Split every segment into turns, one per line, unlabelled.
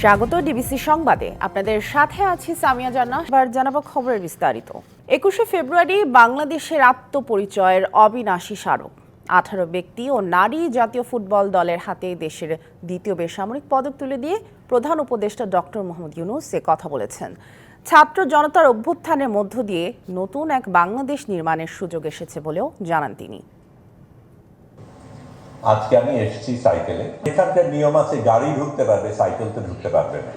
স্বাগত ডিবিসি সংবাদে। আপনাদের সাথে আছি সামিয়া জানা এবার জানাব খবরের বিস্তারিত। একুশে ফেব্রুয়ারি বাংলাদেশের আত্মপরিচয়ের অবিনাশী স্মারক। আঠারো ব্যক্তি ও নারী জাতীয় ফুটবল দলের হাতে দেশের দ্বিতীয় বেসামরিক পদক তুলে দিয়ে প্রধান উপদেষ্টা ডক্টর মোহাম্মদ ইউনুস এ কথা বলেছেন। ছাত্র জনতার অভ্যুত্থানের মধ্য দিয়ে নতুন এক বাংলাদেশ নির্মাণের সুযোগ এসেছে বলেও জানান তিনি।
আজকে আমি এসেছি সাইকেলে এখানকার নিয়ম আছে, গাড়ি ঢুকতে পারবে সাইকেল তো ঢুকতে পারবে না।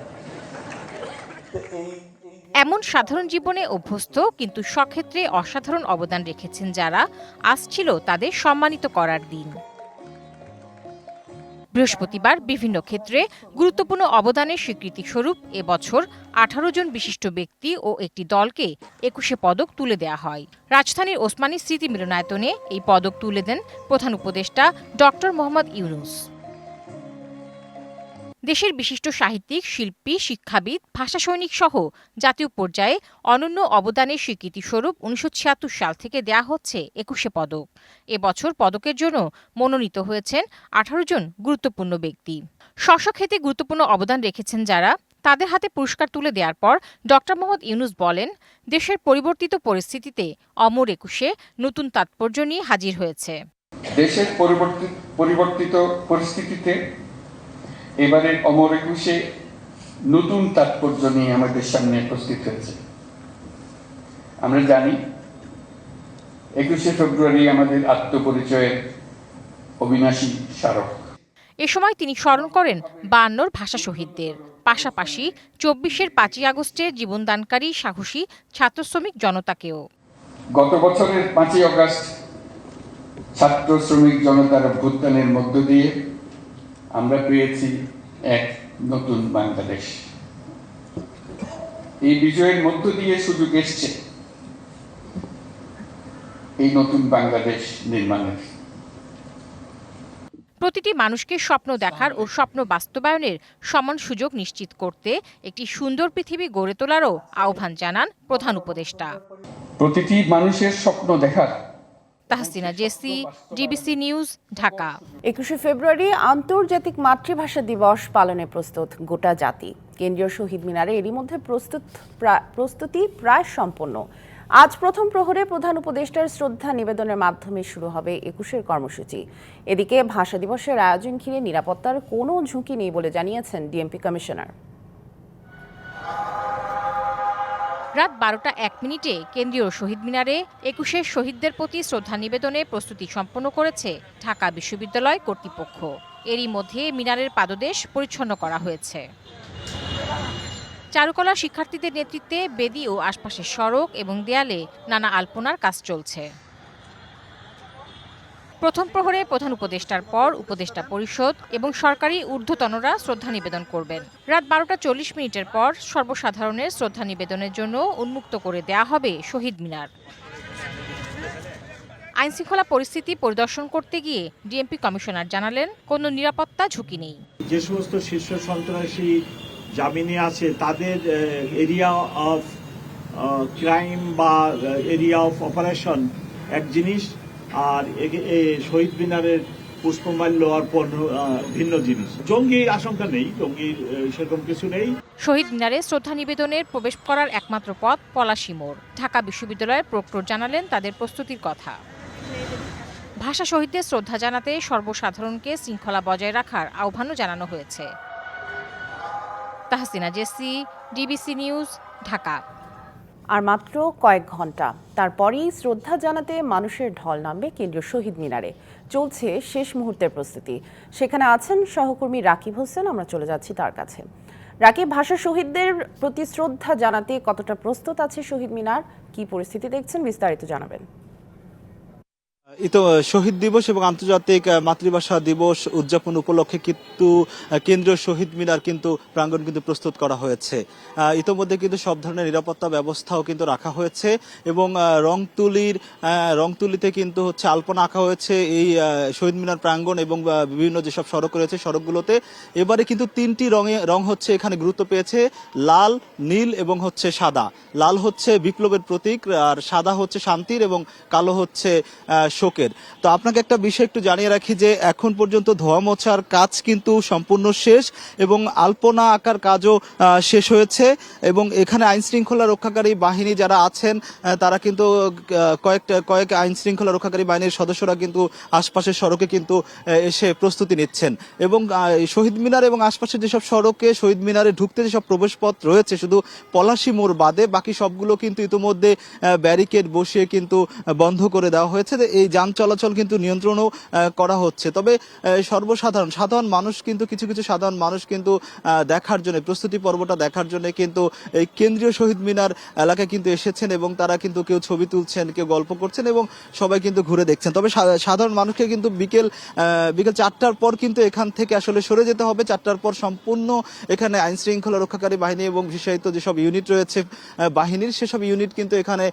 এমন সাধারণ জীবনে অভ্যস্ত, কিন্তু সক্ষেত্রে অসাধারণ অবদান রেখেছেন যারা। আসছিল তাদের সম্মানিত করার দিন। বৃহস্পতিবার বিভিন্ন ক্ষেত্রে গুরুত্বপূর্ণ অবদানের স্বীকৃতি স্বরূপ এবছর আঠারো জন বিশিষ্ট ব্যক্তি ও একটি দলকে একুশে পদক তুলে দেয়া হয়। রাজধানীর ওসমানী স্মৃতি মিলনায়তনে এই পদক তুলে দেন প্রধান উপদেষ্টা ডক্টর মোহাম্মদ ইউনুস। দেশের বিশিষ্ট সাহিত্যিক, শিল্পী, শিক্ষাবিদ ভাষা সৈনিক সহ জাতীয় পর্যায়ে অনন্য অবদানের স্বীকৃতি স্বরূপ উনিশশো সাল থেকে দেয়া হচ্ছে একুশে পদক। এবছর পদকের জন্য মনোনীত হয়েছেন আঠারো জন গুরুত্বপূর্ণ ব্যক্তি। স্ব গুরুত্বপূর্ণ অবদান রেখেছেন যারা। তাদের হাতে পুরস্কার তুলে দেওয়ার পর ডক্টর মোহাম্মদ ইউনুস বলেন, দেশের পরিবর্তিত পরিস্থিতিতে অমর একুশে নতুন তাৎপর্য নিয়ে হাজির হয়েছে।
দেশের পরিবর্তিত পরিস্থিতিতে এবারের অমর একুশে নতুন তাৎপর্য নিয়ে আমাদের সামনে উপস্থিত হয়েছে। আমরা জানি একুশে ফেব্রুয়ারি আমাদের আত্মপরিচয়ের অবিনাশী স্মারক।
এ সময় তিনি স্মরণ করেন বায়ান্নর ভাষা শহীদদের। পাশাপাশি চব্বিশের পাঁচই আগস্টের জীবনদানকারী সাহসী ছাত্র শ্রমিক জনতাকেও।
গত বছরের পাঁচই আগস্ট ছাত্র শ্রমিক জনতার অভ্যুত্থানের মধ্য দিয়ে আমরা পেয়েছি এক নতুন বাংলাদেশ। এই বিজয়ের মধ্য দিয়ে সুযোগ এসছে এই নতুন বাংলাদেশ নির্মাণের।
প্রতিটি মানুষকে স্বপ্ন দেখার ও স্বপ্ন বাস্তবায়নের সমান সুযোগ নিশ্চিত করতে একটি সুন্দর পৃথিবী গড়ে তোলারও আহ্বান জানান প্রধান উপদেষ্টা।
প্রতিটি মানুষের স্বপ্ন দেখার
Tahsina, JC, DBC news, Dhaka.
একুশে ফেব্রুয়ারি আন্তর্জাতিক মাতৃভাষা দিবস পালনে প্রস্তুত গোটা জাতি। কেন্দ্রীয় শহীদ মিনারে এরই মধ্যে প্রস্তুত, প্রা- প্রস্তুতি প্রায় সম্পন্ন। আজ প্রথম প্রহরে প্রধান উপদেষ্টার শ্রদ্ধা নিবেদনের মাধ্যমে শুরু হবে একুশের কর্মসূচি। এদিকে ভাষা দিবসের আয়োজন ঘিরে নিরাপত্তার কোনো ঝুঁকি নেই বলে জানিয়েছেন ডিএমপি কমিশনার।
রাত বারোটা এক মিনিটে কেন্দ্রীয় শহীদ মিনারে একুশের শহীদদের প্রতি শ্রদ্ধা নিবেদনে প্রস্তুতি সম্পন্ন করেছে ঢাকা বিশ্ববিদ্যালয় কর্তৃপক্ষ। এরই মধ্যে মিনারের পাদদেশ পরিচ্ছন্ন করা হয়েছে। চারুকলা শিক্ষার্থীদের নেতৃত্বে বেদি ও আশপাশের সড়ক এবং দেয়ালে নানা আলপনার কাজ চলছে। প্রথম প্রহরে প্রধান উপদেষ্টার পর উপদেষ্টা পরিষদ এবং সরকারি ঊর্ধ্বতনরা শ্রদ্ধা নিবেদন করবেন। রাত বারোটা চল্লিশ মিনিটের পর সর্বসাধারণের শ্রদ্ধা নিবেদনের জন্য উন্মুক্ত করে দেয়া হবে শহীদ মিনার। আইনশৃঙ্খলা পরিস্থিতি পরিদর্শন করতে গিয়ে ডিএমপি কমিশনার জানালেন, কোনো নিরাপত্তা ঝুঁকি নেই।
যে সমস্ত শীর্ষ সন্ত্রাসী জামিনে আছে, তাদের এরিয়া অফ ক্রাইম বা এরিয়া অফ অপারেশন এক জিনিস আর শহীদ মিনারের পুষ্পমাল্য অর্পণ ভিন্ন জিনিস। জঙ্গি আশঙ্কা নেই, জঙ্গির সেরকম কিছু নেই।
শহীদ মিনারে শ্রদ্ধা নিবেদনের প্রবেশ করার একমাত্র পথ পলাশী মোড়। ঢাকা বিশ্ববিদ্যালয়ের প্রক্টর জানালেন তাদের প্রস্তুতির কথা। ভাষা শহীদদের শ্রদ্ধা জানাতে সর্বসাধারণকে শৃঙ্খলা বজায় রাখার আহ্বানও জানানো হয়েছে। Tahsina Jesi, DBC news, Dhaka.
আর মাত্র কয়েক ঘণ্টা। তারপরেই শ্রদ্ধা জানাতে মানুষের ঢল নামবে কেন্দ্রীয় শহীদ মিনারে। চলছে শেষ মুহূর্তের প্রস্তুতি। সেখানে আছেন সহকর্মী রাকিব হোসেন, আমরা চলে যাচ্ছি তার কাছে। রাকিব, ভাষা শহীদদের প্রতি শ্রদ্ধা জানাতে কতটা প্রস্তুত আছে শহীদ মিনার? কি পরিস্থিতি দেখছেন বিস্তারিত জানাবেন।
এই তো শহীদ দিবস এবং আন্তর্জাতিক মাতৃভাষা দিবস উদযাপন উপলক্ষে কিন্তু কেন্দ্রীয় শহীদ মিনার কিন্তু প্রাঙ্গণ কিন্তু প্রস্তুত করা হয়েছে। ইতোমধ্যে কিন্তু সব ধরনের নিরাপত্তা ব্যবস্থাও কিন্তু রাখা হয়েছে এবং রংতুলির রংতুলিতে কিন্তু হচ্ছে আলপনা আঁকা হয়েছে এই শহীদ মিনার প্রাঙ্গণ এবং বিভিন্ন যেসব সড়ক রয়েছে সড়কগুলোতে। এবারে কিন্তু তিনটি রঙে, রং হচ্ছে এখানে গুরুত্ব পেয়েছে, লাল, নীল এবং হচ্ছে সাদা। লাল হচ্ছে বিপ্লবের প্রতীক আর সাদা হচ্ছে শান্তির এবং কালো হচ্ছে শোকের। তো আপনাকে একটা বিষয় একটু জানিয়ে রাখি যে, এখন পর্যন্ত ধোয়া মোছার কাজ কিন্তু সম্পূর্ণ শেষ এবং আলপনা আঁকার কাজও শেষ হয়েছে এবং এখানে আইন শৃঙ্খলা রক্ষাকারী বাহিনী যারা আছেন তারা কিন্তু কয়েকটা কয়েক আইন শৃঙ্খলা রক্ষাকারী বাহিনীর সদস্যরা কিন্তু আশপাশের সড়কে কিন্তু এসে প্রস্তুতি নিচ্ছেন। এবং শহীদ মিনার এবং আশপাশের যেসব সড়কে শহীদ মিনারে ঢুকতে যেসব প্রবেশপথ রয়েছে, শুধু পলাশি মোড় বাদে, বাকি সবগুলো কিন্তু ইতিমধ্যে ব্যারিকেড বসিয়ে কিন্তু বন্ধ করে দেওয়া হয়েছে। যে এই যান চলাচল কিন্তু নিয়ন্ত্রণও করা হচ্ছে। তবে সর্বসাধারণ, সাধারণ মানুষ কিন্তু, কিছু কিছু সাধারণ মানুষ কিন্তু দেখার জন্য, প্রস্তুতি পর্বটা দেখার জন্য কিন্তু এই কেন্দ্রীয় শহীদ মিনার এলাকায় কিন্তু এসেছেন এবং তারা কিন্তু কেউ ছবি তুলছেন, কেউ গল্প করছেন এবং সবাই কিন্তু ঘুরে দেখছেন। তবে সাধারণ মানুষকে কিন্তু বিকেল বিকেল চারটার পর কিন্তু এখান থেকে আসলে সরে যেতে হবে। চারটার পর সম্পূর্ণ এখানে আইন শৃঙ্খলা রক্ষাকারী বাহিনী এবং বিশেষায়িত যেসব ইউনিট রয়েছে বাহিনীর, সেসব ইউনিট কিন্তু এখানে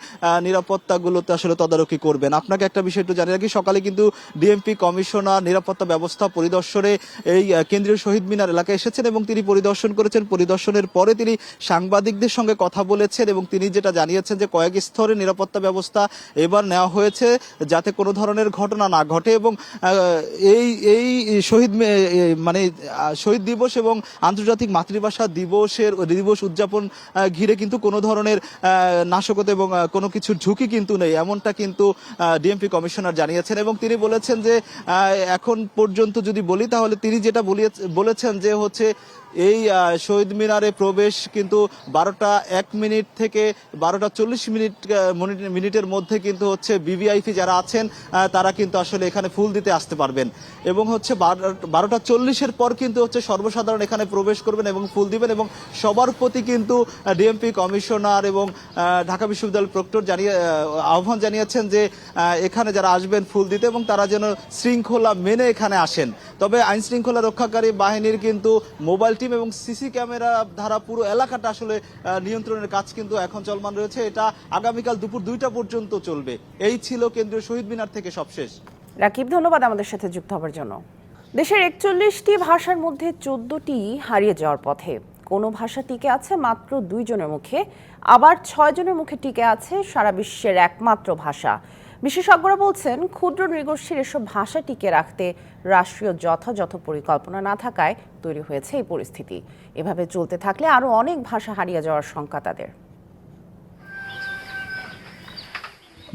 নিরাপত্তাগুলোতে আসলে তদারকি করবেন। আপনাকে একটা বিষয় একটু জানিয়ে রাখি সকালে কিন্তু ডিএমপি কমিশনার নিরাপত্তা ব্যবস্থা পরিদর্শনে এই কেন্দ্রীয় শহীদ মিনার এলাকায় এসেছেন এবং তিনি পরিদর্শন করেছেন। পরিদর্শনের পরে তিনি সাংবাদিকদের সঙ্গে কথা বলেছেন এবং তিনি যেটা জানিয়েছেন যে কয়েক স্তরে নিরাপত্তা ব্যবস্থা এবার নেওয়া হয়েছে যাতে কোনো ধরনের ঘটনা না ঘটে এবং এই এই শহীদ মানে শহীদ দিবস এবং আন্তর্জাতিক মাতৃভাষা দিবসের দিবস উদযাপন ঘিরে কিন্তু কোনো ধরনের নাশকতা এবং কোনো কিছুর ঝুঁকি কিন্তু নেই। এমনটা কিন্তু ডিএমপি কমিশনার জানিয়েছেন এবং তিনি বলেছেন যে এখন পর্যন্ত যদি বলি তাহলে তিনি যেটা বলেছেন যে হচ্ছে এই শহীদ মিনারে প্রবেশ কিন্তু বারোটা এক মিনিট থেকে বারোটা চল্লিশ মিনিট মিনিট- মিনিটের মধ্যে কিন্তু হচ্ছে বিভিআইপি যারা আছেন তারা কিন্তু আসলে এখানে ফুল দিতে আসতে পারবেন। এবং হচ্ছে বারো- বারোটা চল্লিশের পর কিন্তু হচ্ছে সর্বসাধারণ এখানে প্রবেশ করবেন এবং ফুল দিবেন এবং সবার প্রতি কিন্তু ডিএমপি কমিশনার এবং ঢাকা বিশ্ববিদ্যালয়ের প্রক্টর জানিয়ে আহ্বান জানিয়েছেন যে এখানে যারা আসবেন ফুল দিতে এবং তারা যেন শৃঙ্খলা মেনে এখানে আসেন। তবে আইন শৃঙ্খলা রক্ষাকারী বাহিনীর কিন্তু মোবাইল টিম এবং সিসি ক্যামেরা ধারা পুরো এলাকাটা আসলে নিয়ন্ত্রণের কাজ কিন্তু এখন চলমান রয়েছে। এটা আগামীকাল দুপুর দুইটা পর্যন্ত চলবে। এই ছিল কেন্দ্রীয় শহীদ মিনার থেকে সবশেষ।
রাকিব, ধন্যবাদ আমাদের সাথে যুক্ত হবার জন্য। দেশের একচল্লিশটি ভাষার মধ্যে চোদ্দটি হারিয়ে যাওয়ার পথে কোনো ভাষা টিকে আছে মাত্র দুইজনের মুখে, আবার ছয়জনের মুখে টিকে আছে সারা বিশ্বের একমাত্র ভাষা। বিশেষজ্ঞরা বলছেন, ক্ষুদ্র নৃগোষ্ঠীর এসব ভাষা টিকে রাখতে রাষ্ট্রীয় যথাযথ পরিকল্পনা না থাকায় তৈরি হয়েছে এই পরিস্থিতি। এভাবে চলতে থাকলে আরও অনেক ভাষা হারিয়ে যাওয়ার শঙ্কা তাদের।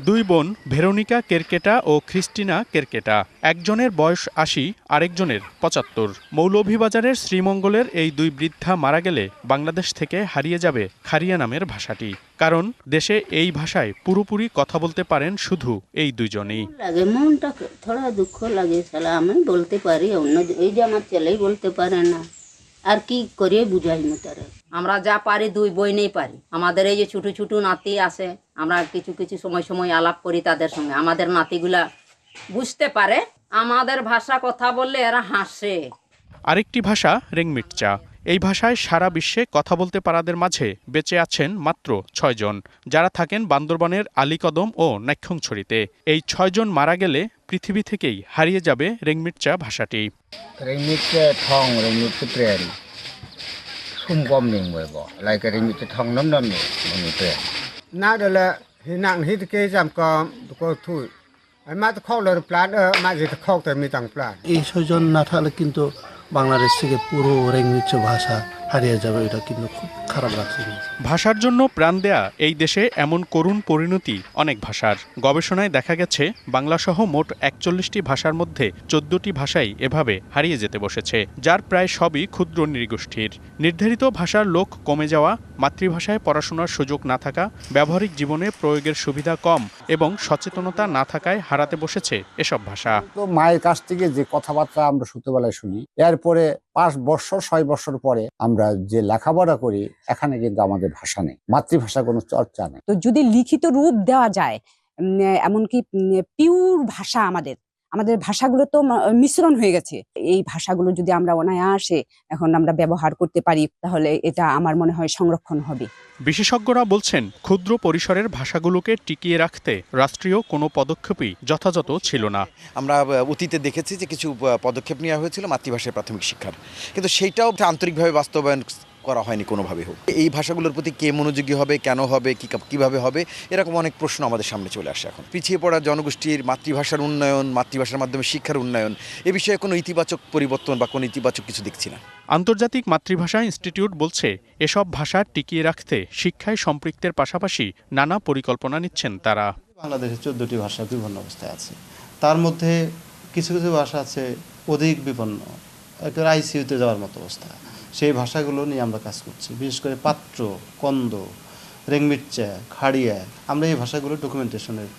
দুই বোন ভেরোনিকা কেরকেটা ও ক্রিস্টিনা কেরকেটা। একজনের বয়স আশি, আরেকজনের পঁচাত্তর। মৌলভীবাজারের শ্রীমঙ্গলের এই দুই বৃদ্ধা মারা গেলে বাংলাদেশ থেকে হারিয়ে যাবে খারিয়া নামের ভাষাটি। কারণ দেশে এই ভাষায় পুরোপুরি কথা বলতে পারেন শুধু এই দুজনেই
লাগে, মনটা থোড়া দুঃখ লাগে, শালা, আমি বলতে পারি, অন্য এই যে আমার ছেলেই বলতে পারে না। আর কি করে বুঝাই তারে?
আমরা যা পারি দুই বই নেই পারি। আমাদের এই যে ছোট ছোট নাতি আছে আমরা কিছু কিছু সময় সময় আলাপ করি তাদের সঙ্গে। আমাদের নাতিগুলা বুঝতে পারে আমাদের ভাষা কথা বললে এরা হাসে।
আরেকটি ভাষা রেংমিটচা এই ভাষায় সারা বিশ্বে কথা বলতে পারাদের মাঝে বেঁচে আছেন মাত্র ছয়জন যারা থাকেন বান্দরবানের আলীকদম ও নাক্ষংছড়িতে। এই ছয়জন মারা গেলে পৃথিবী থেকেই হারিয়ে যাবে রেংমিটচা ভাষাটি।
remit ke thong sum gom ning boy bo lai ke remit ke thong nam nam ni ni tren na de la hi nang hi ke jam kom ko thu ai ma le plan e ma ji to khok te mi tang plan
এই ছয়জন না থাকলে কিন্তু বাংলাদেশ থেকে পুরো রেঙ্গিচ্ছ ভাষা হারিয়ে যাবে এটা কিন্তু খুব খারাপ লাগছে
ভাষার জন্য প্রাণ দেয়া এই দেশে এমন করুণ পরিণতি অনেক ভাষার। গবেষণায় দেখা গেছে বাংলাসহ মোট একচল্লিশটি ভাষার মধ্যে চোদ্দটি ভাষাই এভাবে হারিয়ে যেতে বসেছে যার প্রায় সবই ক্ষুদ্র নৃগোষ্ঠীর। নির্ধারিত ভাষার লোক কমে যাওয়া মাতৃভাষায় পড়াশোনার সুযোগ না থাকা ব্যবহারিক জীবনে প্রয়োগের সুবিধা কম এবং সচেতনতা না থাকায় হারাতে বসেছে এসব ভাষা।
তো মায়ের কাছ থেকে যে কথাবার্তা আমরা ছোটবেলায় শুনি এরপরে পাঁচ বছর ছয় বছর পরে আমরা যে লেখাপড়া করি এখানে কিন্তু আমাদের ভাষা নেই মাতৃভাষা কোনো চর্চা নেই।
তো যদি লিখিত রূপ দেওয়া যায় এমনকি পিওর ভাষা আমাদের আমাদের ভাষাগুলো তো মিশ্রণ হয়ে গেছে। এই ভাষাগুলো যদি আমরা অনায়াসে এখন আমরা ব্যবহার করতে পারি তাহলে এটা আমার মনে হয় সংরক্ষণ হবে।
বিশেষজ্ঞরা বলছেন ক্ষুদ্র পরিসরের ভাষাগুলোকে টিকিয়ে রাখতে রাষ্ট্রীয় কোনো পদক্ষেপই যথাযথ ছিল না।
আমরা অতীতে দেখেছি যে কিছু পদক্ষেপ নেওয়া হয়েছিল মাতৃভাষায় প্রাথমিক শিক্ষার। কিন্তু সেইটাও আন্তরিকভাবে বাস্তবায়ন করা হয়নি কোনোভাবে হোক। এই ভাষাগুলোর প্রতি কে মনোযোগী হবে কেন হবে কী কীভাবে হবে এরকম অনেক প্রশ্ন আমাদের সামনে চলে আসে এখন। পিছিয়ে পড়া জনগোষ্ঠীর মাতৃভাষার উন্নয়ন মাতৃভাষার মাধ্যমে শিক্ষার উন্নয়ন এ বিষয়ে কোনো ইতিবাচক পরিবর্তন বা কোনো ইতিবাচক কিছু দেখছি না।
আন্তর্জাতিক মাতৃভাষা ইনস্টিটিউট বলছে এসব ভাষা টিকিয়ে রাখতে শিক্ষায় সম্পৃক্তের পাশাপাশি নানা পরিকল্পনা নিচ্ছেন তারা।
বাংলাদেশে চোদ্দটি ভাষা বিভিন্ন অবস্থায় আছে। তার মধ্যে কিছু কিছু ভাষা আছে অধিক বিপন্ন। একটা আইসিইউতে যাওয়ার মতো অবস্থা। সেই ভাষাগুলো নিয়ে আমরা কাজ করছি। বিশেষ করে পাত্র, কন্দ, রেংমিরচা, খাড়িয়া, আমরা এই ভাষাগুলো ডকুমেন্টেশনের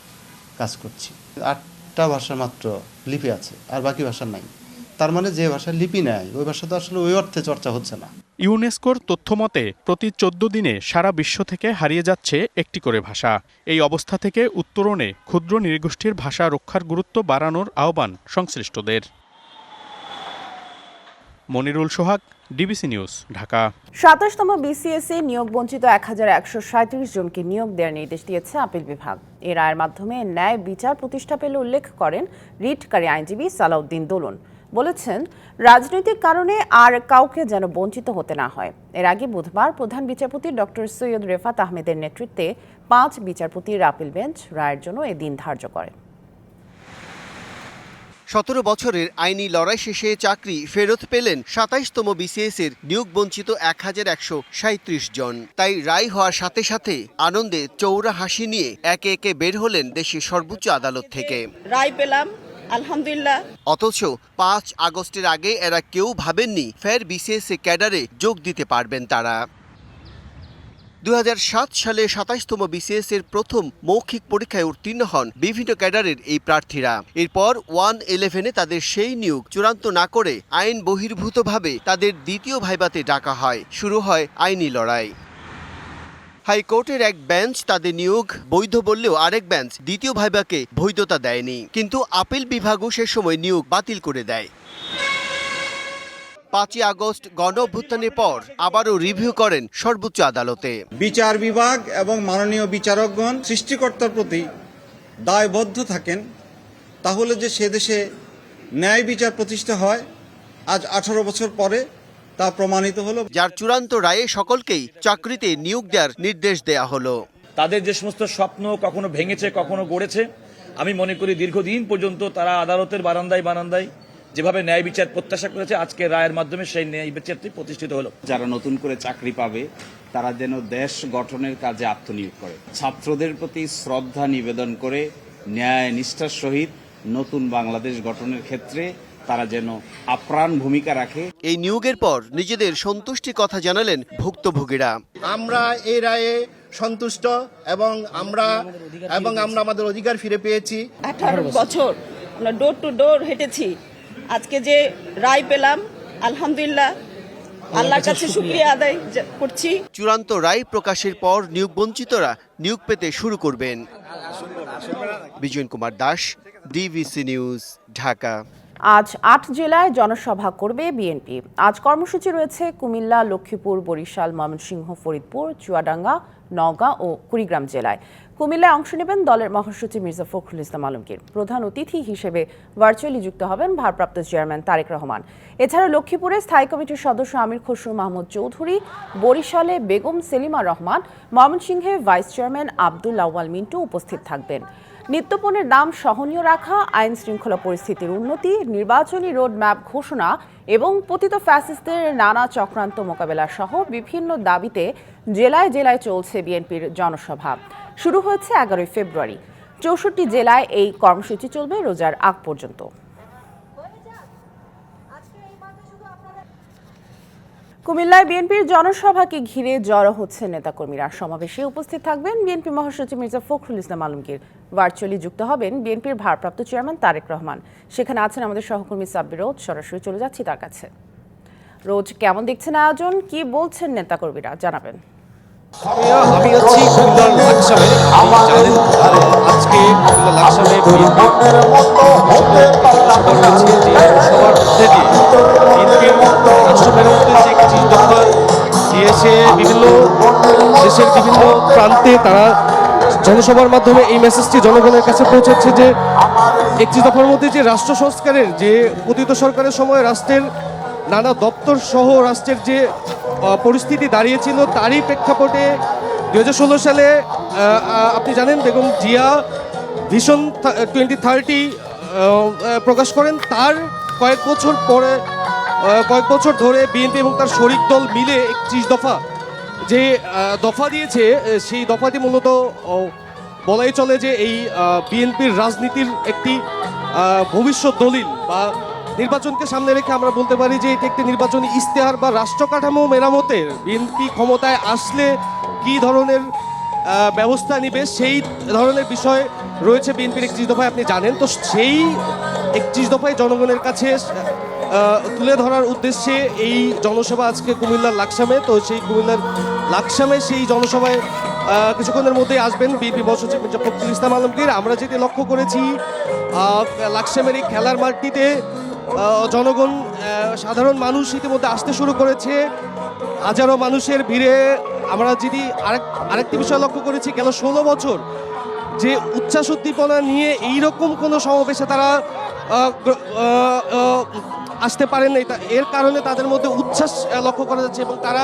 কাজ করছি। আটটা ভাষা মাত্র লিপি আছে, আর বাকি ভাষা নাই। তার মানে যে ভাষা লিপি নেয় ওই ভাষা তো আসলে ওই অর্থে চর্চা হচ্ছে না।
ইউনেস্কোর তথ্যমতে, প্রতি চোদ্দ দিনে সারা বিশ্ব থেকে হারিয়ে যাচ্ছে একটি করে ভাষা। এই অবস্থা থেকে উত্তরণে ক্ষুদ্র নৃগোষ্ঠীর ভাষা রক্ষার গুরুত্ব বাড়ানোর আহ্বান সংশ্লিষ্টদের। Monirul Sohag, DBC news, Dhaka.
সাতাশতম বিসিএসএ নিয়োগ বঞ্চিত এক হাজার একশো সাঁত্রিশ জনকে নিয়োগ দেওয়ার নির্দেশ দিয়েছে আপিল বিভাগ। এ রায়ের মাধ্যমে ন্যায় বিচার প্রতিষ্ঠা পেলে উল্লেখ করেন রিটকারী আইনজীবী সালাউদ্দিন দোলন। বলেছেন, রাজনৈতিক কারণে আর কাউকে যেন বঞ্চিত হতে না হয়। এর আগে বুধবার প্রধান বিচারপতি ডক্টর সৈয়দ রেফাত আহমেদের নেতৃত্বে পাঁচ বিচারপতির আপিল বেঞ্চ রায়ের জন্য এ দিন ধার্য করে
সতেরো বছরের আইনি লড়াই শেষে চাকরি ফেরত পেলেন সাতাইশতম বিসিএস এর নিয়োগ বঞ্চিত এক হাজার একশো সাঁত্রিশ জন। তাই রায় হওয়ার সাথে সাথে আনন্দে চৌরা হাসি নিয়ে একে একে বের হলেন দেশের সর্বোচ্চ আদালত থেকে।
রায় পেলাম আলহামদুলিল্লাহ।
অথচ পাঁচ আগস্টের আগে এরা কেউ ভাবেননি ফের বিসিএস এ ক্যাডারে যোগ দিতে পারবেন তারা। দু হাজার সাত সালে সাতাইশতম বিসিএস এর প্রথম মৌখিক পরীক্ষায় উত্তীর্ণ হন বিভিন্ন ক্যাডারের এই প্রার্থীরা। এরপর ওয়ান ইলেভেনে তাদের সেই নিয়োগ চূড়ান্ত না করে আইন বহির্ভূতভাবে তাদের দ্বিতীয় ভাইবাতে ডাকা হয়। শুরু হয় আইনি লড়াই। হাইকোর্টের এক বেঞ্চ তাদের নিয়োগ বৈধ বললেও আরেক বেঞ্চ দ্বিতীয় ভাইবাকে বৈধতা দেয়নি। কিন্তু আপিল বিভাগও সে সময় নিয়োগ বাতিল করে দেয়। পাঁচই আগস্ট গণ অভ্যুত্থানের পর আবারও রিভিউ করেন সর্বোচ্চ আদালতে।
বিচার বিভাগ এবং মাননীয় বিচারকগণ সৃষ্টিকর্তার প্রতি দায়বদ্ধ থাকেন তাহলে যে সে দেশে ন্যায় বিচার প্রতিষ্ঠা হয় আজ আঠারো বছর পরে তা প্রমাণিত হলো।
যার চূড়ান্ত রায়ে সকলকেই চাকরিতে নিয়োগ দেওয়ার নির্দেশ দেয়া হলো।
তাদের যে সমস্ত স্বপ্ন কখনো ভেঙেছে কখনো গড়েছে আমি মনে করি দীর্ঘদিন পর্যন্ত তারা আদালতের বারান্দায় বারান্দায় যেভাবে ন্যায় বিচার প্রত্যাশা করেছে আজকে রায়ের মাধ্যমে সেই ন্যায় বিচারটি প্রতিষ্ঠিত হলো।
যারা নতুন করে চাকরি পাবে তারা যেন দেশ গঠনের কাজে আত্মনিয়োগ করে। ছাত্রদের প্রতি শ্রদ্ধা নিবেদন করে ন্যায় নিষ্ঠার সহিত নতুন বাংলাদেশ গঠনের ক্ষেত্রে তারা যেন আপ্রাণ ভূমিকা রাখে।
এই নিয়োগের পর নিজেদের সন্তুষ্টি কথা জানালেন ভুক্তভোগীরা।
আমরা এই রায়ে সন্তুষ্ট এবং আমরা এবং আমরা আমাদের অধিকার ফিরে পেয়েছি।
আঠারো বছর আমরা ডোর টু ডোর হেঁটেছি। আজকে যে রায় পেলাম আলহামদুলিল্লাহ আল্লাহর কাছে শুক্রিয়া। আদায় করছি।
চূড়ান্ত রায় প্রকাশের পর নিয়োগ বঞ্চিতরা নিয়োগ পেতে শুরু করবেন। Bijoyon Kumar Das DBC news Dhaka.
আজ আট জেলায় জনসভা করবে বিএনপি। আজ কর্মসূচি রয়েছে কুমিল্লা লক্ষ্মীপুর বরিশাল ময়মনসিংহ ফরিদপুর চুয়াডাঙ্গা নওগাঁ ও কুড়িগ্রাম জেলায়। কুমিল্লায় অংশ নেবেন দলের মহাসচিব মির্জা ফখরুল ইসলাম আলমগীর। প্রধান অতিথি হিসেবে ভার্চুয়ালি যুক্ত হবেন ভারপ্রাপ্ত চেয়ারম্যান তারেক রহমান। এছাড়া লক্ষ্মীপুরে স্থায়ী কমিটির সদস্য আমির খসরু মাহমুদ চৌধুরী, বরিশালে বেগম সেলিমা রহমান, ময়মনসিংহে ভাইস চেয়ারম্যান আব্দুল আউয়াল মিন্টু উপস্থিত থাকবেন। নিত্যপণ্যের দাম সহনীয় রাখা, আইন শৃঙ্খলা পরিস্থিতির উন্নতি, নির্বাচনী রোডম্যাপ ঘোষণা এবং পতিত ফ্যাসিস্টদের নানা চক্রান্ত মোকাবেলা সহ বিভিন্ন দাবিতে জেলায় জেলায় চলছে বিএনপির জনসভা। শুরু হয়েছে এগারোই ফেব্রুয়ারি। চৌষট্টি জেলায় এই কর্মসূচি চলবে রোজার আগ পর্যন্ত। কুমিল্লায় বিএনপির জনসভাকে ঘিরে জড়ো হচ্ছে নেতাকর্মীরা। সমাবেশে উপস্থিত থাকবেন বিএনপি মহাসচিব মির্জা ফখরুল ইসলাম আলমগীর। ভার্চুয়ালি যুক্ত হবেন বিএনপির ভারপ্রাপ্ত চেয়ারম্যান তারেক রহমান। সেখানে আছেন আমাদের সহকর্মী সাব্বির রোজ। সরাসরি চলে যাচ্ছি তার কাছে। রোজ কেমন দেখছেন আয়োজন? কি বলছেন নেতাকর্মীরা? জানাবেন।
আমি আছি কুমিল্লার লাকসামে। জানেন আজকে কুমিল্লা লাকসামে সবার মধ্যে দিয়ে রাষ্ট্র মেরামতের যে একটি দফা দিয়েছে বিভিন্ন দেশের বিভিন্ন প্রান্তে তারা জনসভার মাধ্যমে এই মেসেজটি জনগণের কাছে পৌঁছাচ্ছে যে একটি দফার মধ্যে যে রাষ্ট্র সংস্কারের যে পতিত সরকারের সময় রাষ্ট্রের নানা দপ্তর সহ রাষ্ট্রের যে পরিস্থিতি দাঁড়িয়েছিল, তারই প্রেক্ষাপটে দু হাজার ষোলো সালে আপনি জানেন Begum Zia vision twenty thirty প্রকাশ করেন। তার কয়েক বছর পরে কয়েক বছর ধরে বিএনপি এবং তার শরিক দল মিলে একত্রিশ দফা যে দফা দিয়েছে সেই দফাটি মূলত বলাই চলে যে এই বিএনপির রাজনীতির একটি ভবিষ্যৎ দলিল বা নির্বাচনকে সামনে রেখে আমরা বলতে পারি যে এটি একটি নির্বাচনী ইশতেহার বা রাষ্ট্র কাঠামো মেরামতের। বিএনপি ক্ষমতায় আসলে কি ধরনের ব্যবস্থা নিবে সেই ধরনের বিষয় রয়েছে বিএনপির একত্রিশ দফায়, আপনি জানেন। তো সেই একত্রিশ দফায় জনগণের কাছে তুলে ধরার উদ্দেশ্যে এই জনসভা আজকে কুমিল্লার লাকসামে। তো সেই কুমিল্লার লাকসামে সেই জনসভায় কিছুক্ষণের মধ্যেই আসবেন বিএনপি মহাসচিব মির্জা ফখরুল ইসলাম আলমগীর। আমরা যেটি লক্ষ্য করেছি লাকসামের এই খেলার মাঠটিতে জনগণ সাধারণ মানুষ ইতিমধ্যে আসতে শুরু করেছে। হাজারো মানুষের ভিড়ে আমরা যদি আরেক, আরেকটি বিষয় লক্ষ্য করেছি, গেল ষোলো বছর যে উচ্ছ্বাস উদ্দীপনা নিয়ে এইরকম কোনো সমাবেশে তারা আসতে পারেন নাই। এর কারণে তাদের মধ্যে উচ্ছ্বাস লক্ষ্য করা যাচ্ছে এবং তারা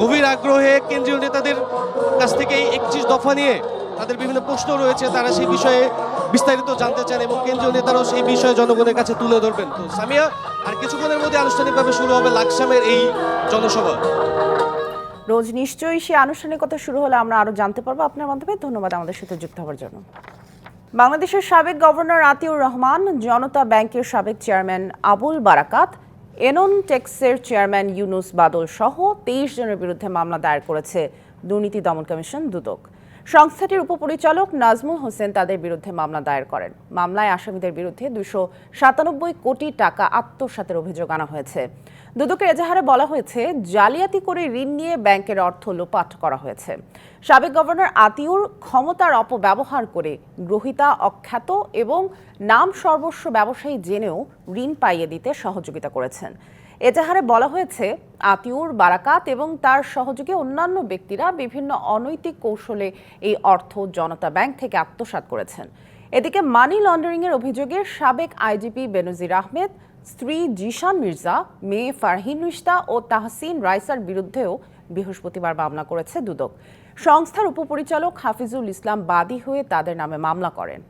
গভীর আগ্রহে কেন্দ্রীয় নেতাদের কাছ থেকে একত্রিশ দফা নিয়ে তাদের বিভিন্ন প্রশ্ন রয়েছে। তারা সেই বিষয়ে বিস্তারিত জানতে চান এবং কেন্দ্রীয় নেতারাও সেই বিষয়ে জনগণের কাছে তুলে ধরবেন। তো সামিয়া, আর কিছুক্ষণের মধ্যে আনুষ্ঠানিকভাবে শুরু হবে লাকসামের এই জনসভা।
রোজ নিশ্চয়ই সে আনুষ্ঠানিকতা শুরু হলে আমরা আরও জানতে পারব। আপনার মাধ্যমে ধন্যবাদ আমাদের সাথে যুক্ত হওয়ার জন্য। বাংলাদেশের সাবেক গভর্নর আতিউর রহমান, জনতা ব্যাংকের সাবেক চেয়ারম্যান আবুল বারাকাত, এনন টেক্সের চেয়ারম্যান ইউনুস বাদল সহ তেইশ জনের বিরুদ্ধে মামলা দায়ের করেছে দুর্নীতি দমন কমিশন দুদক। সংস্থাটির উপপরিচালক নাজমুল হোসেন তাদের বিরুদ্ধে মামলা দায়ের করেন। মামলায় আসামিদের বিরুদ্ধে দুশো সাতানব্বই কোটি টাকা আত্মসাতের অভিযোগ আনা হয়েছে। দুদকের এজাহারে বলা হয়েছে, জালিয়াতি করে ঋণ নিয়ে ব্যাংকের অর্থ লোপাট করা হয়েছে। সাবেক গভর্নর আতিউর ক্ষমতার অপব্যবহার করে গ্রহিতা, অখ্যাত এবং নাম সর্বস্ব ব্যবসায়ী জেনেও ঋণ পাইয়ে দিতে সহযোগিতা করেছেন। এজাহারে বলা হয়েছে, আতিউর, বারাকাত এবং তার সহযোগী অন্যান্য ব্যক্তিরা বিভিন্ন অনৈতিক কৌশলে এই অর্থ জনতা ব্যাংক থেকে আত্মসাৎ করেছেন। এদিকে মানি লন্ডারিংয়ের অভিযোগে সাবেক আইজিপি বেনজির আহমেদ, স্ত্রী জিশান মির্জা, মেয়ে ফারহিন রিশতা ও তাহসিন রাইসার বিরুদ্ধেও বৃহস্পতিবার মামলা করেছে দুদক। সংস্থার উপপরিচালক হাফিজুল ইসলাম বাদী হয়ে তাদের নামে মামলা করেন।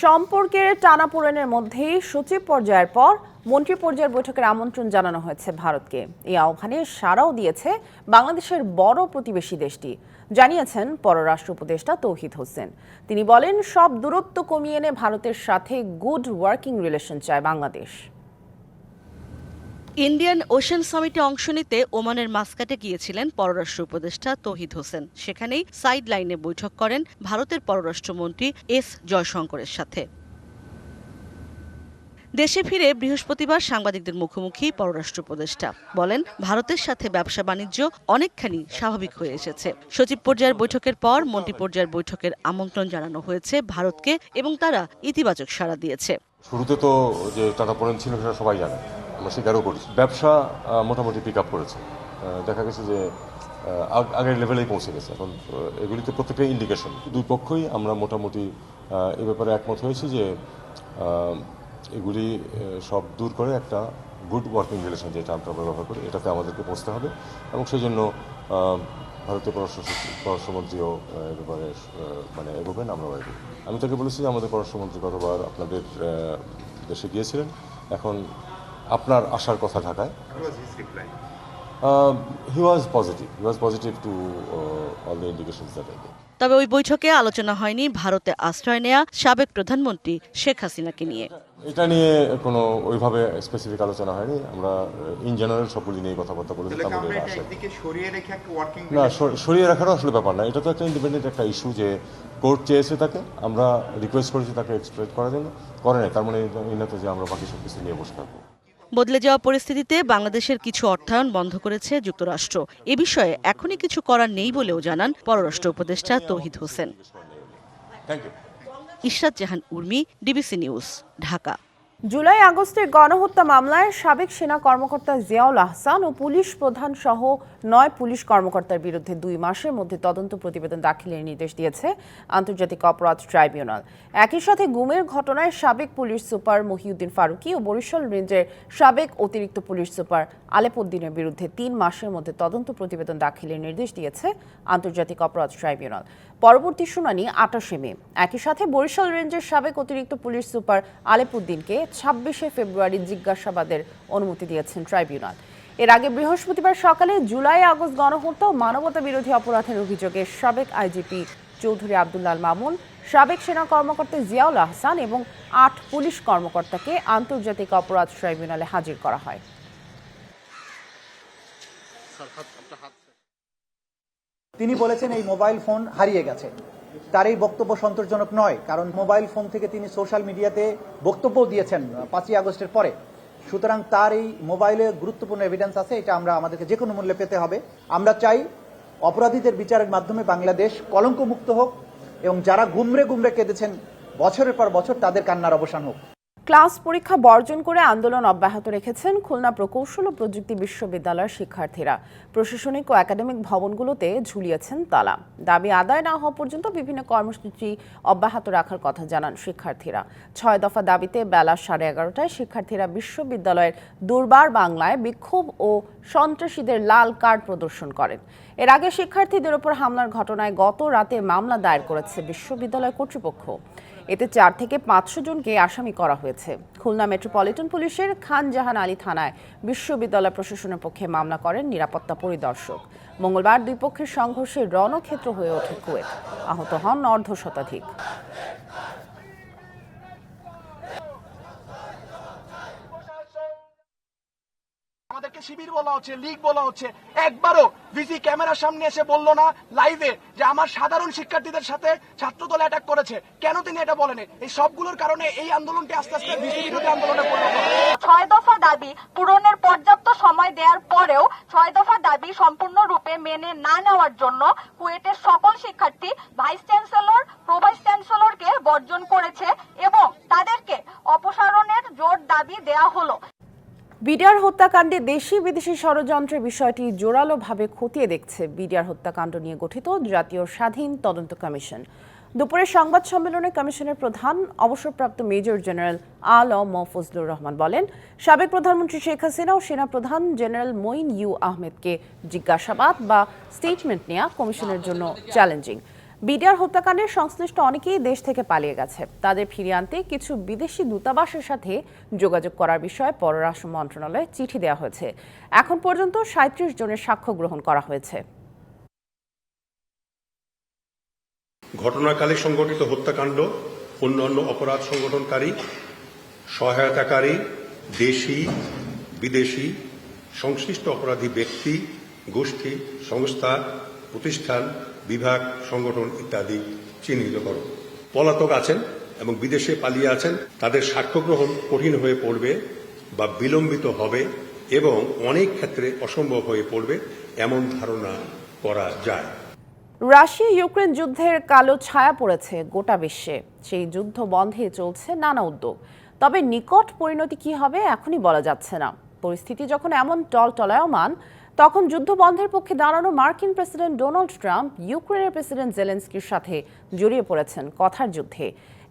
সম্পর্কের টানাপোড়েনের মধ্যেই সচিব পর্যায়ের পর মন্ত্রী পর্যায়ের বৈঠকের আমন্ত্রণ জানানো হয়েছে ভারতকে। এই আহ্বানে সাড়াও দিয়েছে বাংলাদেশের বড় প্রতিবেশী দেশটি, জানিয়েছেন পররাষ্ট্র উপদেষ্টা তৌহিদ হোসেন। তিনি বলেন, সব দূরত্ব কমিয়ে এনে ভারতের সাথে গুড ওয়ার্কিং রিলেশন চায় বাংলাদেশ।
ইন্ডিয়ান ওশেন সামিটে অংশ নিতে ওমানের মাস্কাটে গিয়েছিলেন পররাষ্ট্র উপদেষ্টা তহিদ হোসেন। সেখানেই সাইড লাইনে বৈঠক করেন ভারতের পররাষ্ট্রমন্ত্রী এস জয়শঙ্করের সাথে। দেশে ফিরে বৃহস্পতিবার সাংবাদিকদের মুখোমুখি পররাষ্ট্র উপদেষ্টা। বলেন, ভারতের সাথে ব্যবসা বাণিজ্য অনেকখানি স্বাভাবিক হয়ে এসেছে। সচিব পর্যায়ের বৈঠকের পর মন্ত্রী পর্যায়ের বৈঠকের আমন্ত্রণ জানানো হয়েছে ভারতকে এবং তারা ইতিবাচক সাড়া দিয়েছে।
শুরুতে তো যে টানাপোড়েন ছিল সেটা সবাই জানে। আমরা স্বীকারও করেছি। ব্যবসা মোটামুটি পিক আপ করেছে দেখা গেছে যে আগ- আগের লেভেলেই পৌঁছে গেছে। এখন আহ, এগুলি তো প্রত্যেকটা ইন্ডিকেশন দুই পক্ষই আমরা মোটামুটি এ ব্যাপারে একমত হয়েছি যে এগুলি সব দূর করে একটা গুড ওয়ার্কিং রিলেশন যে টার্মটা আমরা ব্যবহার করি এটাতে আমাদেরকে পৌঁছতে হবে। এবং সেই জন্য ভারতীয় পররাষ্ট্র পররাষ্ট্রমন্ত্রীও এ ব্যাপারে মানে এগোবেন আমরা এগোবো। আমি তাকে বলেছি যে আমাদের পররাষ্ট্রমন্ত্রী গতবার আপনাদের দেশে গিয়েছিলেন। এখন আপনার আসার কথা ঢাকায়। He was positive he was positive to all the indications that I
তবে ওই বৈঠকে আলোচনা হয়নি ভারতে আশ্রয় নেয়া সাবেক প্রধানমন্ত্রী শেখ হাসিনাকে নিয়ে।
এটা নিয়ে কোনো ওইভাবে স্পেসিফিক আলোচনা হয়নি। আমরা ইন জেনারেল সবগুলি নিয়ে কথাবার্তা বলেছি না সরিয়ে রাখারও আসলে ব্যাপার না। এটা তো একটা ইন্ডিপেন্ডেন্ট একটা ইস্যু যে কোর্ট চেয়েছে তাকে। আমরা রিকোয়েস্ট করেছি তাকে এক্সপ্রেস করার জন্য। করে নাই। তার মানে এই না তো যে আমরা বাকি সব কিছু নিয়ে বসে থাকব।
বদলে যাওয়া পরিস্থিতিতে বাংলাদেশের কিছু অর্থায়ন বন্ধ করেছে যুক্তরাষ্ট্র। এ বিষয়ে এখনই কিছু করার নেই বলেও জানান পররাষ্ট্র উপদেষ্টা Touhid Hossain. Ishrat Jahan Urmi DBC news Dhaka.
July আগস্টের গণহত্যা মামলায় সাবেক সেনা কর্মকর্তা জিয়াউল আহসান ও পুলিশ প্রধান সহ নয় পুলিশ কর্মকর্তার বিরুদ্ধে দুই মাসের মধ্যে তদন্ত প্রতিবেদন দাখিলের নির্দেশ দিয়েছে আন্তর্জাতিক অপরাধ ট্রাইব্যুনাল। একই সাথে গুমের ঘটনায় সাবেক পুলিশ সুপার মহিউদ্দিন ফারুকি ও বরিশাল রেঞ্জের সাবেক অতিরিক্ত পুলিশ সুপার আলেপুদ্দিনের বিরুদ্ধে তিন মাসের মধ্যে তদন্ত প্রতিবেদন দাখিলের নির্দেশ দিয়েছে আন্তর্জাতিক অপরাধ ট্রাইব্যুনাল। পরবর্তী শুনানি আটাশে মে। একই সাথে বরিশাল রেঞ্জের সাবেক অতিরিক্ত পুলিশ সুপার আলেপুদ্দিনকে ছাব্বিশে ফেব্রুয়ারি জিজ্ঞাসাবাদের অনুমতি দিয়েছেন ট্রাইব্যুনাল। এর আগে বৃহস্পতিবার সকালে জুলাই আগস্ট গণহত্যা ও মানবতা বিরোধী অপরাধের অভিযোগে সাবেক আইজিপি চৌধুরী আবদুল্লাল মামুন, সাবেক সেনা কর্মকর্তা জিয়াউল আহসান এবং আট পুলিশ কর্মকর্তাকে আন্তর্জাতিক অপরাধ ট্রাইব্যুনালে হাজির করা হয়।
তিনি বলেছেন এই মোবাইল ফোন হারিয়ে গেছে। তার এই বক্তব্য সন্তোষজনক নয়, কারণ মোবাইল ফোন থেকে তিনি সোশ্যাল মিডিয়াতে বক্তব্য দিয়েছেন পাঁচই আগস্টের পরে। সুতরাং তার এই মোবাইলে গুরুত্বপূর্ণ এভিডেন্স আছে, এটা আমরা আমাদেরকে যে কোনো মূল্যে পেতে হবে। আমরা চাই অপরাধীদের বিচারের মাধ্যমে বাংলাদেশ কলঙ্কমুক্ত হোক এবং যারা গুমরে গুমরে কেঁদেছেন, বছরের পর বছর তাদের কান্নার অবসান হোক।
ক্লাস পরীক্ষা বর্জন করে আন্দোলন অব্যাহত রেখেছেন খুলনা প্রকৌশল ও প্রযুক্তি বিশ্ববিদ্যালয়ের শিক্ষার্থীরা। প্রশাসনিক ও একাডেমিক ভবনগুলোতে ঝুলিয়েছেন তালা। দাবি আদায় না হওয়া পর্যন্ত বিভিন্ন কর্মসূচি অব্যাহত রাখার কথা জানান শিক্ষার্থীরা। ছয় দফা দাবিতে বেলা সাড়ে এগারোটায় শিক্ষার্থীরা বিশ্ববিদ্যালয়ের দুর্বার বাংলায় বিক্ষোভ ও সন্ত্রাসীদের লাল কার্ড প্রদর্শন করেন। এর আগে শিক্ষার্থীদের ওপর হামলার ঘটনায় গত রাতে মামলা দায়ের করেছে বিশ্ববিদ্যালয় কর্তৃপক্ষ। এতে চার থেকে পাঁচশো জনকে আসামি করা হয়েছে। খুলনা মেট্রোপলিটন পুলিশের খান জাহান আলী থানায় বিশ্ববিদ্যালয় প্রশাসনের পক্ষে মামলা করেন নিরাপত্তা পরিদর্শক। মঙ্গলবার দুই পক্ষের সংঘর্ষে রণক্ষেত্র হয়ে ওঠে কুয়েত। আহত হন অর্ধ শতাধিক
আমাদেরকে শিবির বলা হচ্ছে, লিগ বলা হচ্ছে। একবারও ভিসি ক্যামেরার সামনে এসে বলল না লাইভে যে আমার সাধারণ শিক্ষার্থীদের সাথে ছাত্রদল অ্যাটাক করেছে। কেন তিনি এটা বলেন এই সবগুলোর কারণে এই আন্দোলনটি আস্তে আস্তে ভিসি বিরোধী আন্দোলনে
ছয় দফা দাবি পূরণের পর্যাপ্ত সময় দেওয়ার পরেও ছয় দফা দাবি সম্পূর্ণরূপে মেনে না নেওয়ার জন্য কুয়েটের সকল শিক্ষার্থী ভাইস চ্যান্সেলর প্রো ভাইস চ্যান্সেলরকে বর্জন করেছে এবং তাদেরকে অপসারণের জোর দাবি দেয়া হলো।
বিডিআর হত্যাকাণ্ডে দেশি বিদেশি ষড়যন্ত্রের বিষয়টি জোরালোভাবে খতিয়ে দেখছে বিডিআর হত্যাকাণ্ড নিয়ে গঠিত জাতীয় স্বাধীন তদন্ত কমিশন। দুপুরে সংবাদ সম্মেলনে কমিশনের প্রধান, অবসরপ্রাপ্ত মেজর জেনারেল আল ম ফজলুর রহমান বলেন, সাবেক প্রধানমন্ত্রী শেখ হাসিনা ও সেনা প্রধান জেনারেল মঈন ইউ আহমেদকে জিজ্ঞাসাবাদ বা স্টেটমেন্ট নেওয়া কমিশনের জন্য চ্যালেঞ্জিং বিডিআর হত্যাকাণ্ডের সংশ্লিষ্ট অনেকেই দেশ থেকে পালিয়ে গেছে। তাদের ফিরিয়ে আনতে কিছু বিদেশি দূতাবাসের সাথে যোগাযোগ করার বিষয়ে পররাষ্ট্র মন্ত্রণালয়ে চিঠি দেওয়া হয়েছে। এখন পর্যন্ত সাঁত্রিশ জনের সাক্ষ্য গ্রহণ করা হয়েছে।
ঘটনাকালে সংঘটিত হত্যাকাণ্ড, অন্যান্য অপরাধ সংগঠনকারী, সহায়তাকারী, দেশি, বিদেশি, সংশ্লিষ্ট অপরাধী ব্যক্তি, গোষ্ঠী, সংস্থা, প্রতিষ্ঠান বিভাগ, সংগঠন ইত্যাদি চিহ্নিত করো। পলাতক আছেন এবং বিদেশে পালিয়ে আছেন। তাদের সাক্ষ্য গ্রহণ কঠিন হয়ে পড়বে বা বিলম্বিত হবে এবং অনেক ক্ষেত্রে অসম্ভব হয়ে পড়বে এমন ধারণা করা যায়।
রাশিয়া ইউক্রেন যুদ্ধের কালো ছায়া পড়েছে গোটা বিশ্বে। সেই যুদ্ধ বন্ধে চলছে নানা উদ্যোগ। তবে নিকট পরিণতি কি হবে এখনই বলা যাচ্ছে না। পরিস্থিতি যখন এমন টলটলায়মান তখন যুদ্ধ বন্ধের পক্ষে দাঁড়ানো মার্কিন প্রেসিডেন্ট ডোনাল্ড ট্রাম্প ইউক্রেনের প্রেসিডেন্ট জেলেন্সকির সাথে জড়িয়ে পড়েছেন কথার যুদ্ধে।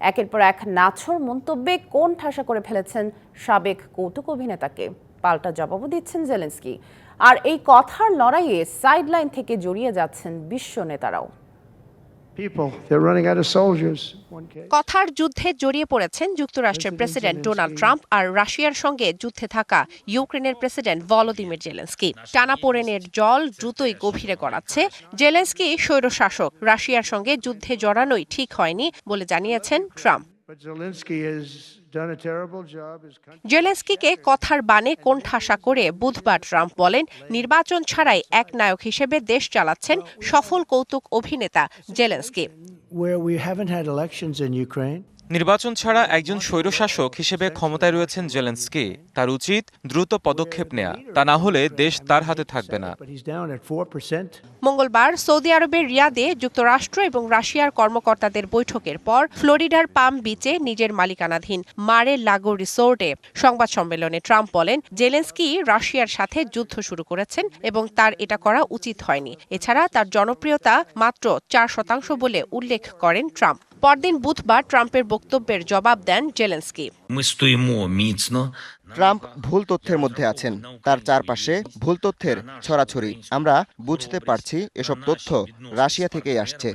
একের পর এক নাছর মন্তব্যে কোন ঠাসা করে ফেলেছেন সাবেক কৌতুক অভিনেতাকে? পাল্টা জবাবও দিচ্ছেন জেলেন্সকি। আর এই কথার লড়াইয়ে সাইডলাইন থেকে জড়িয়ে যাচ্ছেন বিশ্ব নেতারাও।
কথার যুদ্ধে জড়িয়ে পড়েছেন যুক্তরাষ্ট্রের প্রেসিডেন্ট ডোনাল্ড ট্রাম্প আর রাশিয়ার সঙ্গে যুদ্ধে থাকা ইউক্রেনের প্রেসিডেন্ট ভলোদিমির জেলেন্সকি। টানাপোড়েনের জল দ্রুতই গভীরে গড়াচ্ছে। জেলেন্সকি স্বৈরশাসক রাশিয়ার সঙ্গে যুদ্ধে জড়ানোই ঠিক হয়নি বলে জানিয়েছেন ট্রাম্প। জেলেন্সকিকে কথার বানে কোণঠাসা করে বুধবার ট্রাম্প বলেন নির্বাচন ছাড়াই এক নায়ক হিসেবে দেশ চালাচ্ছেন সফল কৌতুক অভিনেতা জেলেন্সকি
নির্বাচন ছাড়া একজন স্বৈরশাসক হিসেবে ক্ষমতায় রয়েছেন জেলেন্সকি। তার উচিত দ্রুত পদক্ষেপ নেয়া। তা না হলে দেশ তার হাতে থাকবে না।
মঙ্গলবার সৌদি আরবের রিয়াদে যুক্তরাষ্ট্র এবং রাশিয়ার কর্মকর্তাদের বৈঠকের পর ফ্লোরিডার পাম বিচে নিজের মালিকানাধীন মারে লাগো রিসোর্টে সংবাদ সম্মেলনে ট্রাম্প বলেন জেলেন্সকি রাশিয়ার সাথে যুদ্ধ শুরু করেছেন এবং তার এটা করা উচিত হয়নি। এছাড়া তার জনপ্রিয়তা মাত্র চার শতাংশ বলে উল্লেখ করেন ট্রাম্প। পরদিন বুধবার ট্রাম্পের বক্তব্যের জবাব দেন জেলেন্সকি।
ট্রাম্প ভুল তথ্যের মধ্যে আছেন। তার চারপাশে ভুল তথ্যের ছড়াছড়ি। আমরা বুঝতে পারছি এসব তথ্য রাশিয়া থেকেই আসছে।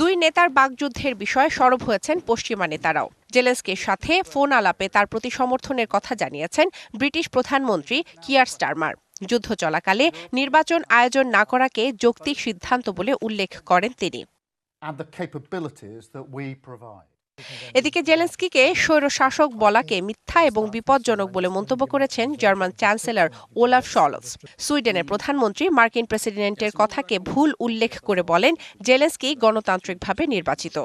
দুই নেতার বাগযুদ্ধের বিষয়ে সরব হয়েছেন পশ্চিমা নেতারাও। জেলেন্সকির সাথে ফোন আলাপে তার প্রতি সমর্থনের কথা জানিয়েছেন ব্রিটিশ প্রধানমন্ত্রী কিয়ার স্টারমার। যুদ্ধ চলাকালে নির্বাচন আয়োজন না করাকে যৌক্তিক সিদ্ধান্ত বলে উল্লেখ করেন তিনি। এদিকে জেলেন্সকিকে স্বৈরশাসক বলাকে মিথ্যা এবং বিপজ্জনক বলে মন্তব্য করেছেন জার্মান চ্যান্সেলর ওলাফ শলস সুইডেনের প্রধানমন্ত্রী মার্কিন প্রেসিডেন্টের কথাকে ভুল উল্লেখ করে বলেন জেলেন্সকি গণতান্ত্রিকভাবে নির্বাচিত।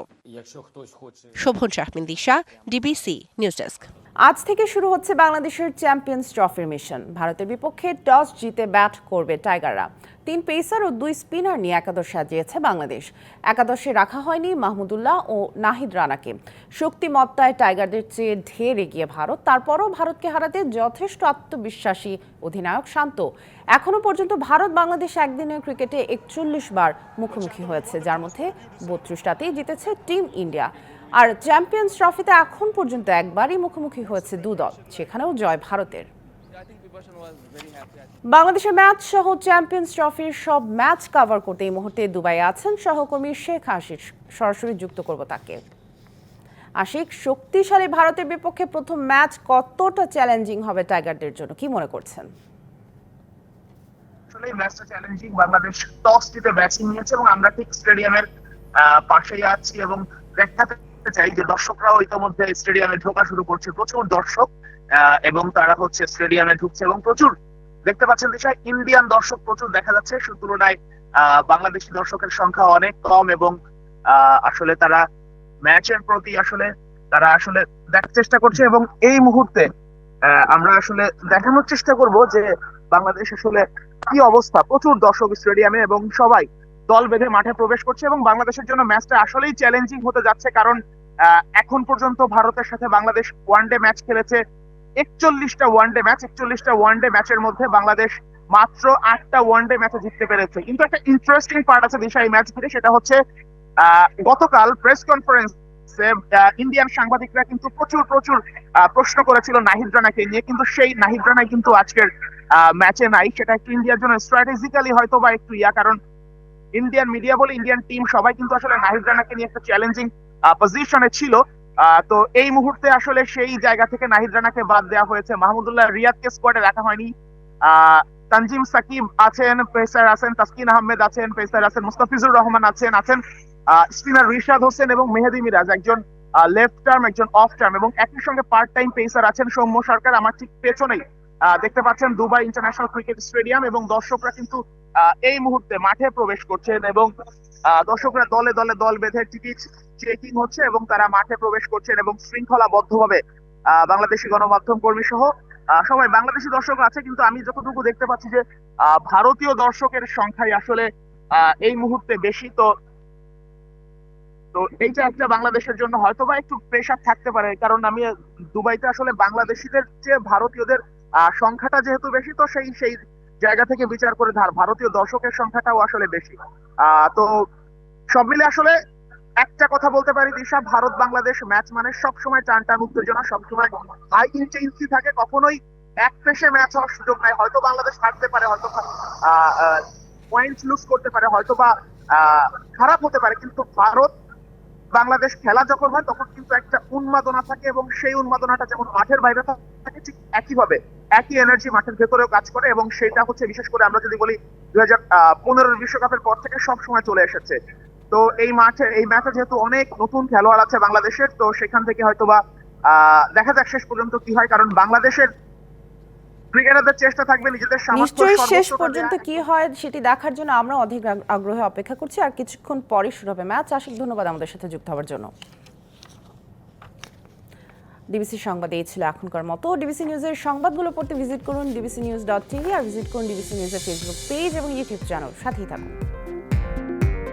Shovon Shahmin Disha, DBC news desk.
আজ থেকে শুরু হচ্ছে বাংলাদেশের চ্যাম্পিয়ন্স ট্রফির মিশন। ভারতের বিপক্ষে টস জিতে ব্যাট করবে টাইগাররা। তিন পেসার ও দুই স্পিনার নিয়ে একাদশ সাজিয়েছে বাংলাদেশ। একাদশে রাখা হয়নি মাহমুদুল্লাহ ও নাহিদ রানাকে। শক্তিমত্তায় টাইগারদের চেয়ে ঢের এগিয়ে ভারত। তারপরও ভারতকে হারাতে যথেষ্ট আত্মবিশ্বাসী অধিনায়ক শান্ত। এখনও পর্যন্ত ভারত বাংলাদেশ একদিনের ক্রিকেটে একচল্লিশ বার মুখোমুখি হয়েছে, যার মধ্যে বত্রিশটাতেই জিতেছে টিম ইন্ডিয়া। আর চ্যাম্পিয়ন্স ট্রফিতে এখন পর্যন্ত একবারই মুখোমুখি হয়েছে দু দল, সেখানেও জয় ভারতের। বাংলাদেশের ম্যাচ সহ চ্যাম্পিয়ন্স ট্রফির সব ম্যাচ কভার করতে এই মুহূর্তে দুবাই আছেন সহকর্মী শেখ আশিস সরাসরি যুক্ত করব তাকে। আশিক, শক্তিশালী ভারতের বিপক্ষে প্রথম ম্যাচ কতটা চ্যালেঞ্জিং হবে টাইগারদের জন্য, কি মনে করছেন?
আসলে ম্যাচটা চ্যালেঞ্জিং বাংলাদেশ টস জিতে ব্যাটিং নিয়েছে এবং আমরা ঠিক স্টেডিয়ামের পাশেই আছি এবং দেখাতে চাই যে দর্শকরাও ইতিমধ্যে স্টেডিয়ামে ঢোকা শুরু করছে। প্রচুর দর্শক এবং তারা হচ্ছে স্টেডিয়ামে ঢুকছে এবং প্রচুর, দেখতে পাচ্ছেন দিশায় ইন্ডিয়ান দর্শক প্রচুর দেখা যাচ্ছে। সে তুলনায় বাংলাদেশি দর্শকের সংখ্যা অনেক কম এবং আসলে তারা ম্যাচের প্রতি আসলে, তারা আসলে দেখার চেষ্টা করছে এবং এই মুহূর্তে আমরা আসলে দেখানোর চেষ্টা করব যে বাংলাদেশ আসলে কি অবস্থা। প্রচুর দর্শক স্টেডিয়ামে এবং সবাই দল বেঁধে মাঠে প্রবেশ করছে এবং বাংলাদেশের জন্য ম্যাচটা আসলেই চ্যালেঞ্জিং হতে যাচ্ছে কারণ এখন পর্যন্ত ভারতের সাথে বাংলাদেশ ওয়ানডে ম্যাচ খেলেছে। একচল্লিশটা ওয়ানডে ম্যাচ একচল্লিশটা ওয়ানডে ম্যাচের মধ্যে বাংলাদেশ মাত্র আটটা ওয়ানডে ম্যাচে জিততে পেরেছে। কিন্তু একটা ইন্টারেস্টিং পার্ট আছে দিশা, এই ম্যাচ ঘিরে, সেটা হচ্ছে গতকাল প্রেস কনফারেন্স ইন্ডিয়ান সাংবাদিকরা কিন্তু প্রচুর প্রচুর প্রশ্ন করেছিল নাহিদ রানাকে নিয়ে। কিন্তু সেই নাহিদ রানাই কিন্তু আজকের ম্যাচে নাই। সেটা একটু ইন্ডিয়ার জন্য স্ট্র্যাটেজিক্যালি হয়তো বা একটু ইয়া, কারণ ইন্ডিয়ান মিডিয়া বলে ইন্ডিয়ান টিম সবাই কিন্তু আসলে নাহিদ রানাকে নিয়ে একটা চ্যালেঞ্জিং পজিশনে ছিল। তো এই মুহূর্তে আসলে সেই জায়গা থেকে নাহিদ রানাকে বাদ দেওয়া হয়েছে। মাহমুদুল্লাহ রিয়াদকে স্কোয়াডে রাখা হয়নি। তানজিম সাকিব আছেন, পেসার আছেন, তাসকিন আহমেদ আছেন, পেসার আছেন, মুস্তাফিজুর রহমান আছেন আছেন স্পিনার রিশাদ হোসেন এবং মেহেদি মিরাজ, একজন লেফট টার্ম একজন অফ টার্ম এবং একই সঙ্গে পার্ট টাইম পেসার আছেন সৌম্য সরকার, আমার ঠিক পেছনেই। দেখতে পাচ্ছেন দুবাই ইন্টারন্যাশনাল ক্রিকেট স্টেডিয়াম এবং দর্শকরা কিন্তু এই মুহূর্তে মাঠে প্রবেশ করছেন এবং দর্শকরা দলে দলে দল বেঁধে টিকিট চেকিং হচ্ছে এবং তারা মাঠে প্রবেশ করছেন এবং শৃঙ্খলাবদ্ধভাবে বাংলাদেশি গণমাধ্যম কর্মী সহ সবাই বাংলাদেশি দর্শক আছে কিন্তু আমি যতটুকু দেখতে পাচ্ছি যে ভারতীয় দর্শকের সংখ্যাই আসলে এই মুহূর্তে বেশি। তো তো এইটা একটা বাংলাদেশের জন্য হয়তো বা একটু প্রেশার থাকতে পারে কারণ আমি দুবাইতে আসলে বাংলাদেশিদের চেয়ে ভারতীয়দের সংখ্যাটা যেহেতু বেশি, তো সেই সেই জায়গা থেকে বিচার করে ধার। ভারতীয় দর্শকের সংখ্যাটাও আসলে বেশি। তো সব মিলে আসলে একটা কথা বলতে পারি, দিশা, ভারত, বাংলাদেশ ম্যাচ মানে সবসময় টান টান উত্তেজনা, সবসময় হাই ইন্টেন্সি থাকে। কখনোই এক পেশে ম্যাচ হওয়ার সুযোগ নাই। হয়তো বাংলাদেশ হারতে পারে, হয়তো পয়েন্ট লুজ করতে পারে, হয়তো বা খারাপ হতে পারে। কিন্তু ভারত বাংলাদেশ খেলা যখন হয়, তখন কিন্তু একটা উন্মাদনা থাকে এবং সেই উন্মাদনাটা যেমন মাঠের বাইরে থাকে, ঠিক একইভাবে একই এনার্জি মাঠের ভেতরেও কাজ করে এবং সেটা হচ্ছে বিশেষ করে আমরা যদি বলি দুই হাজার পনেরোর বিশ্বকাপের পর থেকে সব সময় চলে এসেছে। তো এই মাঠে, এই ম্যাচে যেহেতু অনেক নতুন খেলোয়াড় আছে বাংলাদেশের, তো সেখান থেকে হয়তোবা দেখা যাক শেষ পর্যন্ত কি হয়, কারণ বাংলাদেশের ক্রিকেটারদের চেষ্টা থাকবে নিজেদের
শেষ পর্যন্ত কি হয় সেটি দেখার জন্য আমরা অধিক আগ্রহে অপেক্ষা করছি আর কিছুক্ষণ পরে শুরু হবে ম্যাচ। আশিক ধন্যবাদ আমাদের সাথে যুক্ত হওয়ার জন্য। ডিবিসি সংবাদ এই ছিল এখনকার মতো। ডিবিসি নিউজের সংবাদগুলো পড়তে ভিজিট করুন ডিবিসি নিউজ ডট টিভি আর ভিজিট করুন ডিবিসি নিউজের ফেসবুক পেজ এবং ইউটিউব চ্যানেল সাথেই থাকুন।